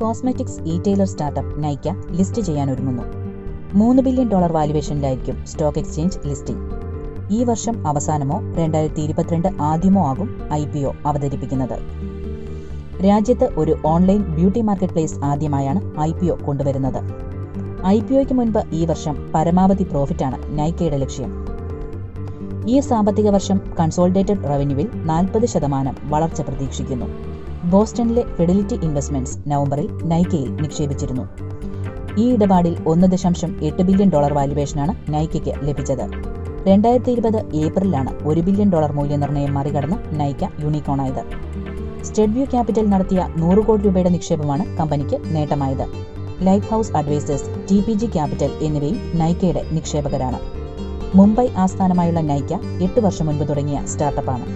Cosmetics e tailer startup Nykaa list ചെയ്യാൻ ഒരുങ്ങുന്നു മൂന്ന് ബില്യൺ ഡോളർ വാല്യുവേഷനിലായിരിക്കും സ്റ്റോക്ക് എക്സ്ചേഞ്ച് ലിസ്റ്റിംഗ് ഈ വർഷം അവസാനമോ രണ്ടായിരത്തി ഇരുപത്തിരണ്ട് ആദ്യമോ ആകും ഐ പി ഒ അവതരിപ്പിക്കുന്നത്. രാജ്യത്ത് ഒരു ഓൺലൈൻ ബ്യൂട്ടി മാർക്കറ്റ് പ്ലേസ് ആദ്യമായാണ് ഐ പി ഒ കൊണ്ടുവരുന്നത്. ഐ പി ഒയ്ക്ക് മുൻപ് ഈ വർഷം പരമാവധി പ്രോഫിറ്റാണ് നൈക്കയുടെ ലക്ഷ്യം. ഈ സാമ്പത്തിക വർഷം കൺസോൾഡേറ്റഡ് റവന്യൂവിൽ നാൽപ്പത് ശതമാനം വളർച്ച പ്രതീക്ഷിക്കുന്നു. ബോസ്റ്റണിലെ ഫെഡിലിറ്റി ഇൻവെസ്റ്റ്മെന്റ്സ് നവംബറിൽ നൈക്കയിൽ നിക്ഷേപിച്ചിരുന്നു. ഈ ഇടപാടിൽ ഒന്ന് ദശാംശം എട്ട് ബില്യൺ ഡോളർ വാല്യുവേഷനാണ് നൈക്കയ്ക്ക് ലഭിച്ചത്. രണ്ടായിരത്തി ഇരുപത് ഏപ്രിലാണ് ഒരു ബില്യൺ ഡോളർ മൂല്യനിർണയം മറികടന്ന് നൈക്ക യൂണിക്കോണായത് സ്റ്റെഡ് വ്യൂ ക്യാപിറ്റൽ നടത്തിയ നൂറ് കോടി രൂപയുടെ നിക്ഷേപമാണ് കമ്പനിക്ക് നേട്ടമായത്. Life house advisors T P G capital എന്നിവയും നൈക്കയുടെ നിക്ഷേപകരാണ്. മുംബൈ ആസ്ഥാനമായുള്ള നൈക്ക എട്ട് വർഷം മുൻപ് തുടങ്ങിയ സ്റ്റാർട്ടപ്പാണ്.